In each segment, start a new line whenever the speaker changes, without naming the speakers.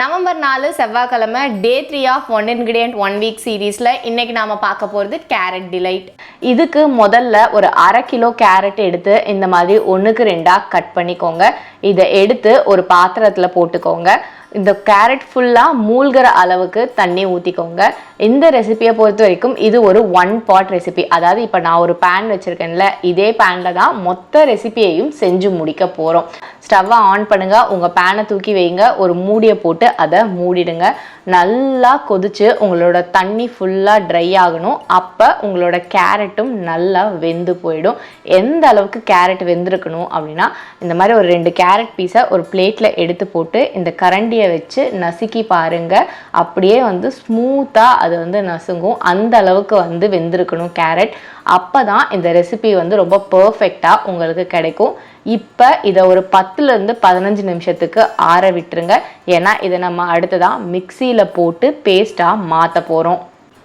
November நாலு செவ்வாய்க்கிழமை day three of one ingredient one week சீரீஸில் இன்றைக்கி நாம் பார்க்க போகிறது கேரட் டிலைட் இதுக்கு முதல்ல ஒரு அரை கிலோ கேரட் எடுத்து இந்த மாதிரி ஒன்றுக்கு ரெண்டாக கட் பண்ணிக்கோங்க. இதை எடுத்து ஒரு பாத்திரத்தில் போட்டுக்கோங்க. இந்த கேரட் ஃபுல்லாக மூழ்கிற அளவுக்கு தண்ணி ஊற்றிக்கோங்க இந்த ரெசிபியை பொறுத்த வரைக்கும் இது ஒரு ஒன் பாட் ரெசிபி அதாவது இப்போ நான் ஒரு பேன் வச்சுருக்கேன்ல இதே பேனில் தான் மொத்த ரெசிபியையும் செஞ்சு முடிக்க போகிறோம் ஸ்டவ்வை ஆன் பண்ணுங்கள் உங்கள் பேனை தூக்கி வைங்க ஒரு மூடியை போட்டு அதை மூடிடுங்க. நல்லா கொதிச்சு உங்களோட தண்ணி ஃபுல்லாக ட்ரை ஆகணும். அப்போ உங்களோட கேரட்டும் நல்லா வெந்து போயிடும். எந்த அளவுக்கு கேரட் வெந்திருக்கணும் அப்படின்னா இந்த மாதிரி ஒரு ரெண்டு கேரட் பீஸை ஒரு பிளேட்டில் எடுத்து போட்டு இந்த கரண்டியை வச்சு நசுக்கி பாருங்க. அப்படியே வந்து ஸ்மூத்தாக அது வந்து நசுங்கும். அந்த அளவுக்கு வந்து வெந்திருக்கணும் கேரட் அப்போ தான் இந்த ரெசிபி வந்து ரொம்ப பர்ஃபெக்டாக உங்களுக்கு கிடைக்கும். இப்போ இதை ஒரு பத்துலேருந்து பதினஞ்சு நிமிஷத்துக்கு ஆற விட்டுருங்க. ஏன்னா இதை நம்ம அடுத்ததான் மிக்சியில் போட்டு பேஸ்ட்டாக மாற்ற போகிறோம்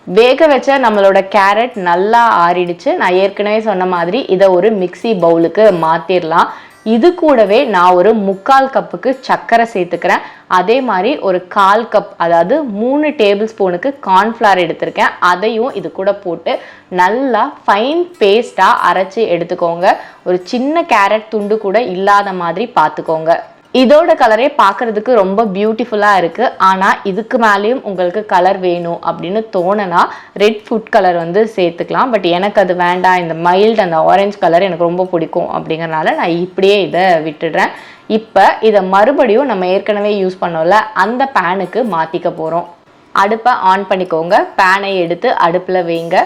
வேக வச்ச நம்மளோட கேரட் நல்லா ஆறிடுச்சு. நான் ஏற்கனவே சொன்ன மாதிரி இதை ஒரு மிக்சி பவுலுக்கு மாற்றிடலாம் இது கூடவே நான் ஒரு முக்கால் கப்புக்கு சர்க்கரை சேர்த்துக்கிறேன். அதே மாதிரி ஒரு கால் கப் அதாவது மூணு டேபிள் ஸ்பூனுக்கு கார்ன்ஃப்ளவர் எடுத்திருக்கேன். அதையும் இது கூட போட்டு நல்லா ஃபைன் பேஸ்ட்டாக அரைச்சி எடுத்துக்கோங்க. ஒரு சின்ன கேரட் துண்டு கூட இல்லாத மாதிரி பார்த்துக்கோங்க. இதோட கலரே பார்க்கறதுக்கு ரொம்ப பியூட்டிஃபுல்லாக இருக்குது ஆனால் இதுக்கு மேலேயும் உங்களுக்கு கலர் வேணும் அப்படின்னு தோணுனா ரெட் ஃபுட் கலர் வந்து சேர்த்துக்கலாம். பட் எனக்கு அது வேண்டாம். இந்த மைல்டு அந்த ஆரஞ்சு கலர் எனக்கு ரொம்ப பிடிக்கும் அப்படிங்கறனால நான் இப்படியே இதை விட்டுடுறேன். இப்போ இதை மறுபடியும் நம்ம ஏற்கனவே யூஸ் பண்ணோம்ல அந்த பேனுக்கு மாற்றிக்க போகிறோம் அடுப்பை ஆன் பண்ணிக்கோங்க. பேனை எடுத்து அடுப்பில் வைங்க.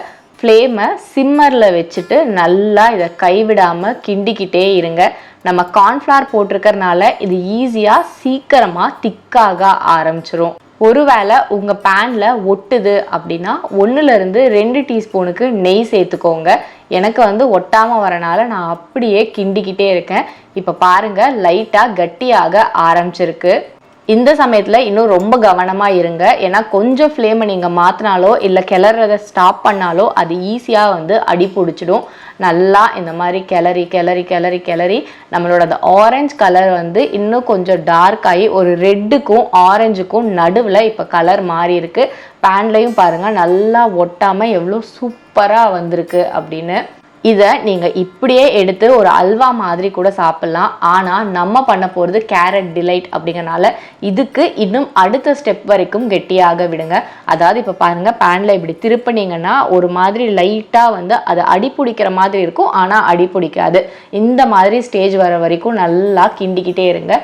ஃப்ளேமை சிம்மரில் வச்சுட்டு நல்லா இதை கைவிடாமல் கிண்டிக்கிட்டே இருங்க. நம்ம கார்ன்ஃப்ளவர் போட்டிருக்கறனால இது ஈஸியாக சீக்கிரமாக திக்காக ஆரம்பிச்சிரும். ஒருவேளை உங்கள் பேனில் ஒட்டுது அப்படின்னா ஒன்றுலேருந்து ரெண்டு டீஸ்பூனுக்கு நெய் சேர்த்துக்கோங்க. எனக்கு வந்து ஒட்டாமல் வரனால நான் அப்படியே கிண்டிக்கிட்டே இருக்கேன். இப்போ பாருங்கள் லைட்டாக கட்டியாக ஆரம்பிச்சிருக்கு. இந்த சமயத்தில் இன்னும் ரொம்ப கவனமாக இருங்க. ஏன்னா கொஞ்சம் ஃப்ளேமை நீங்கள் மாற்றினாலோ இல்லை கிளறத ஸ்டாப் பண்ணாலோ அது ஈஸியாக வந்து அடி பிடிச்சிடும். நல்லா இந்த மாதிரி கிளறி கிளறி கிளறி கிளறி நம்மளோட அந்த ஆரஞ்சு கலர் வந்து இன்னும் கொஞ்சம் டார்க் ஆகி ஒரு ரெட்டுக்கும் ஆரஞ்சுக்கும் நடுவில் இப்போ கலர் மாறி இருக்கு. பேன்லையும் பாருங்கள் நல்லா ஒட்டாமல் எவ்வளோ சூப்பராக வந்திருக்கு அப்படின்னு. இதை நீங்கள் இப்படியே எடுத்து ஒரு அல்வா மாதிரி கூட சாப்பிட்லாம். ஆனால் நம்ம பண்ண போகிறது கேரட் டிலைட் அப்படிங்கறனால இதுக்கு இன்னும் அடுத்த ஸ்டெப் வரைக்கும் கெட்டியாக விடுங்க. அதாவது இப்போ பாருங்கள் பேனில் இப்படி திருப்பினீங்கன்னா ஒரு மாதிரி லைட்டாக வந்து அது அடி பிடிக்கிற மாதிரி இருக்கும். ஆனால் அடி பிடிக்காது. இந்த மாதிரி ஸ்டேஜ் வர வரைக்கும் நல்லா கிண்டிக்கிட்டே இருங்க.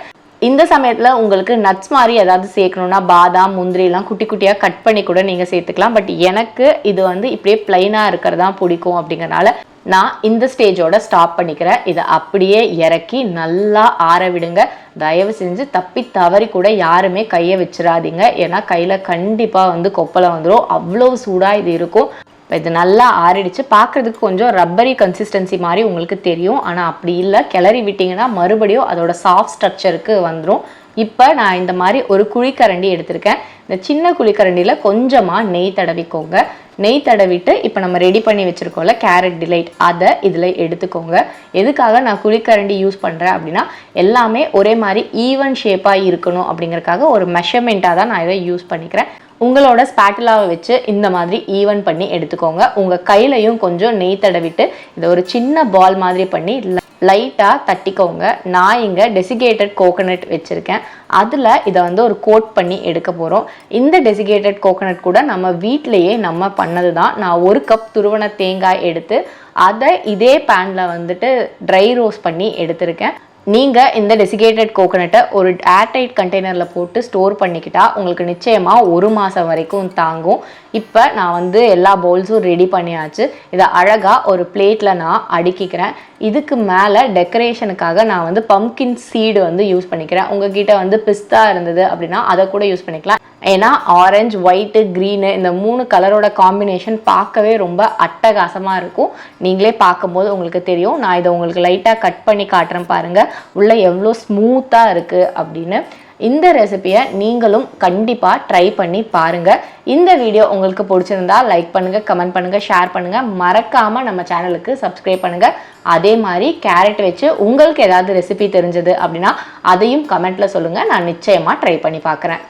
இந்த சமயத்தில் உங்களுக்கு நட்ஸ் மாதிரி ஏதாவது சேர்க்கணுன்னா பாதாம் முந்திரிலாம் குட்டி குட்டியாக கட் பண்ணி கூட நீங்கள் சேர்த்துக்கலாம். பட் எனக்கு இது வந்து இப்படியே பிளைனாக இருக்கிறதா பிடிக்கும் அப்படிங்கறனால நான் இந்த ஸ்டேஜோட ஸ்டாப் பண்ணிக்கிறேன். இதை அப்படியே இறக்கி நல்லா ஆற விடுங்க. தயவு செஞ்சு தப்பி தவறி கூட யாருமே கையை வச்சிடாதீங்க ஏன்னா கையில் கண்டிப்பாக வந்து கொப்பளம் வந்துடும் அவ்வளோ சூடாக இது இருக்கும். இப்போ இது நல்லா ஆறிடுச்சு. பார்க்குறதுக்கு கொஞ்சம் ரப்பரி கன்சிஸ்டன்சி மாதிரி உங்களுக்கு தெரியும். ஆனால் அப்படி இல்லை. கிளறி விட்டிங்கன்னா மறுபடியும் அதோட சாஃப்ட் ஸ்ட்ரக்சருக்கு வந்துடும் இப்போ நான் இந்த மாதிரி ஒரு குழிக்கரண்டி எடுத்திருக்கேன். இந்த சின்ன குழிக்கரண்டியில் கொஞ்சமாக நெய் தடவிக்கோங்க. நெய் தடவிட்டு இப்போ நம்ம ரெடி பண்ணி வச்சுருக்கோம்ல கேரட் டிலைட் அதை இதில் எடுத்துக்கோங்க. எதுக்காக நான் குழிக்கரண்டி யூஸ் பண்ணுறேன் அப்படின்னா எல்லாமே ஒரே மாதிரி ஈவன் ஷேப்பாக இருக்கணும் அப்படிங்கிறக்காக ஒரு மெஷர்மெண்ட்டாக தான் நான் இதை யூஸ் பண்ணிக்கிறேன். உங்களோட ஸ்பேட்டிலாவை வச்சு இந்த மாதிரி ஈவன் பண்ணி எடுத்துக்கோங்க. உங்கள் கையிலையும் கொஞ்சம் நெய் தடவிட்டு இதை ஒரு சின்ன பால் மாதிரி பண்ணி லைட்டாக தட்டிக்கோங்க. நான் இங்கே டெசிகேட்டட் கோகனட் வச்சுருக்கேன். அதில் இதை வந்து ஒரு கோட் பண்ணி எடுக்க போகிறோம் இந்த டெசிகேட்டட் கோகனட் கூட நம்ம வீட்டிலையே நம்ம பண்ணது தான் நான் ஒரு கப் துருவன தேங்காய் எடுத்து அதை இதே பேனில் வந்துட்டு ட்ரை ரோஸ் பண்ணி எடுத்திருக்கேன். நீங்கள் இந்த டெசிகேட்டட் கோகனட்டை ஒரு ஏர்டைட் கண்டெய்னரில் போட்டு ஸ்டோர் பண்ணிக்கிட்டா உங்களுக்கு நிச்சயமாக ஒரு மாதம் வரைக்கும் தாங்கும். இப்போ நான் வந்து எல்லா பவுல்ஸும் ரெடி பண்ணியாச்சு. இதை அழகாக ஒரு பிளேட்டில் நான் அடுக்கிக்கிறேன். இதுக்கு மேலே டெக்கரேஷனுக்காக நான் வந்து பம்கின் சீடு வந்து யூஸ் பண்ணிக்கிறேன். உங்ககிட்ட வந்து பிஸ்தா இருந்தது அப்படின்னா அதை கூட யூஸ் பண்ணிக்கலாம். ஏன்னா ஆரஞ்சு ஒயிட்டு க்ரீனு இந்த மூணு கலரோட காம்பினேஷன் பார்க்கவே ரொம்ப அட்டகாசமாக இருக்கும். நீங்களே பார்க்கும்போது உங்களுக்கு தெரியும். நான் இதை உங்களுக்கு லைட்டாக கட் பண்ணி காட்டுறேன் பாருங்கள் உள்ளே எவ்வளோ ஸ்மூத்தாக இருக்குது அப்படின்னு. இந்த ரெசிபியை நீங்களும் கண்டிப்பாக ட்ரை பண்ணி பாருங்கள் இந்த வீடியோ உங்களுக்கு பிடிச்சிருந்தா லைக் பண்ணுங்கள் கமெண்ட் பண்ணுங்கள் ஷேர் பண்ணுங்கள் மறக்காமல் நம்ம சேனலுக்கு சப்ஸ்கிரைப் பண்ணுங்கள் அதே மாதிரி கேரட் வச்சு உங்களுக்கு ஏதாவது ரெசிபி தெரிஞ்சது அப்படின்னா அதையும் கமெண்ட்டில் சொல்லுங்கள் நான் நிச்சயமாக ட்ரை பண்ணி பார்க்குறேன்